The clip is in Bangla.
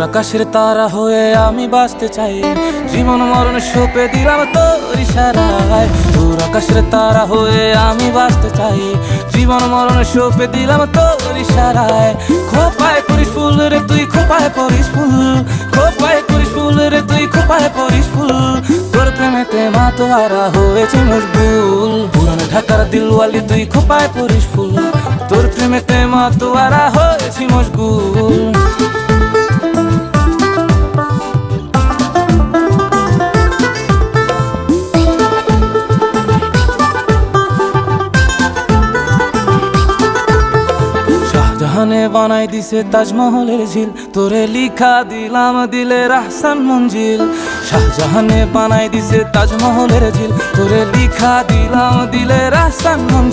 আকাশের তারা হয়ে আমি বাঁচতে চাই। জীবন মরণ সোপে দিলাম তোর ইশারায়। দূর আকাশের তারা হয়ে আমি বাঁচতে চাই। জীবন মরণ সোপে দিলাম তোর ইশারায়। খোপায় করিস ফুল রে তুই, খোপায় পরিস ফুল। খোপায় করিস ফুল রে তুই, খোপায় পরিস ফুল। তোর প্রেমেতে মা তোয়ারা হয়েছে মজবুল পুরান ঢাকার দিলওয়ালি তুই, খোপায় পরিস ফুল। তোর প্রেমেতে মা তোয়ারা শাহজাহানে বানাই দিছে তাজমহলের ঝিল। তোরে লিখা দিলাম দিলে রাহসান মঞ্জিল। শাহজাহানে বানাই দিছে তাজমহলের ঝিল। তোরে লিখা দিলাম দিলে রাহসান মঞ্জিল।